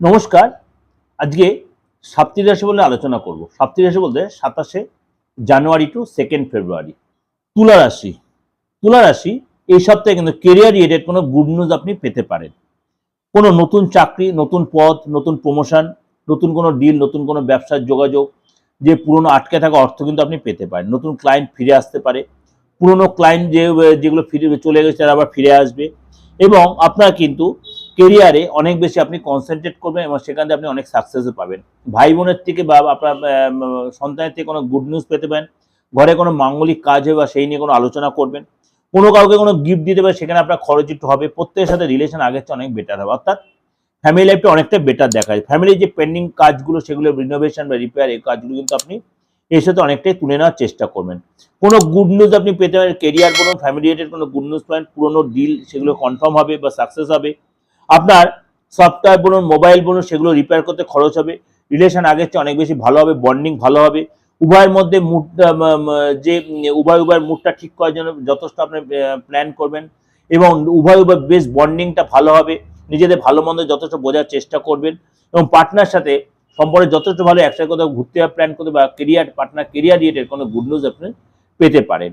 নমস্কার। আজকে সাপ্তাহিক রাশি বলে আলোচনা করব। সাপ্তাহিক রাশি বলতে সাতাশে জানুয়ারি টু সেকেন্ড ফেব্রুয়ারি তুলা রাশি। তুলা রাশি, এই সপ্তাহে কিন্তু কেরিয়ার রিলেটেড কোনো গুড নিউজ আপনি পেতে পারেন। কোনো নতুন চাকরি, নতুন পদ, নতুন প্রমোশন নতুন কোনো ডিল নতুন কোনো ব্যবসার যোগাযোগ, যে পুরনো আটকে থাকা অর্থ কিন্তু আপনি পেতে পারেন। নতুন ক্লায়েন্ট ফিরে আসতে পারে। পুরনো ক্লায়েন্ট যে, যেগুলো ফিরে, চলে গেছে তারা আবার ফিরে আসবে। এবং আপনার কিন্তু কেরিয়ারে অনেক বেশি আপনি কনসেন্ট্রেট করবেন এবং সেখান থেকে আপনি অনেক সাকসেসও পাবেন। ভাই বোনের থেকে বা আপনার সন্তানের থেকে কোনো গুড নিউজ পেতে পারেন, ঘরে কোনো মাঙ্গলিক কাজ হবে বা সেই নিয়ে কোনো আলোচনা করবেন, কোনো কাউকে কোনো গিফট দিতে পারে সেখানে আপনার খরচ একটু হবে, প্রত্যেকের সাথে রিলেশন আগের চেয়ে অনেক বেটার হবে। অর্থাৎ ফ্যামিলি লাইফটা অনেকটা বেটার দেখা যায় ফ্যামিলির যে পেন্ডিং কাজগুলো, সেগুলো রিনোভেশন বা রিপেয়ার এই কাজগুলো কিন্তু আপনি এর সাথে অনেকটাই তুলে নেওয়ার চেষ্টা করবেন। কোনো গুড নিউজ আপনি পেতে পারেন কেরিয়ার বলুন ফ্যামিলি রিলেটেড কোনো গুড নিউজ পাবেন, পুরোনো ডিল সেগুলো কনফার্ম হবে বা সাকসেস হবে। আপনার সফটওয়্যার বলুন মোবাইল বলুন, সেগুলো রিপেয়ার করতে খরচ হবে। রিলেশন আগের চেয়ে অনেক বেশি ভালো হবে বন্ডিং ভালো হবে। উভয়ের মধ্যে মুডটা যে, উভয়, উভয়ের মুডটা ঠিক করার জন্য যথেষ্ট আপনি প্ল্যান করবেন। এবং উভয় উভয় বেশ বন্ডিংটা ভালো হবে। নিজেদের ভালো মন্দ যথেষ্ট বোঝার চেষ্টা করবেন। এবং পার্টনার সাথে সম্পর্কে যথেষ্ট ভালো একসাথে কোথাও ঘুরতে প্ল্যান করতে বা কেরিয়ার পার্টনার কেরিয়ার রিলেটেড কোনো গুড নিউজ আপনি পেতে পারেন।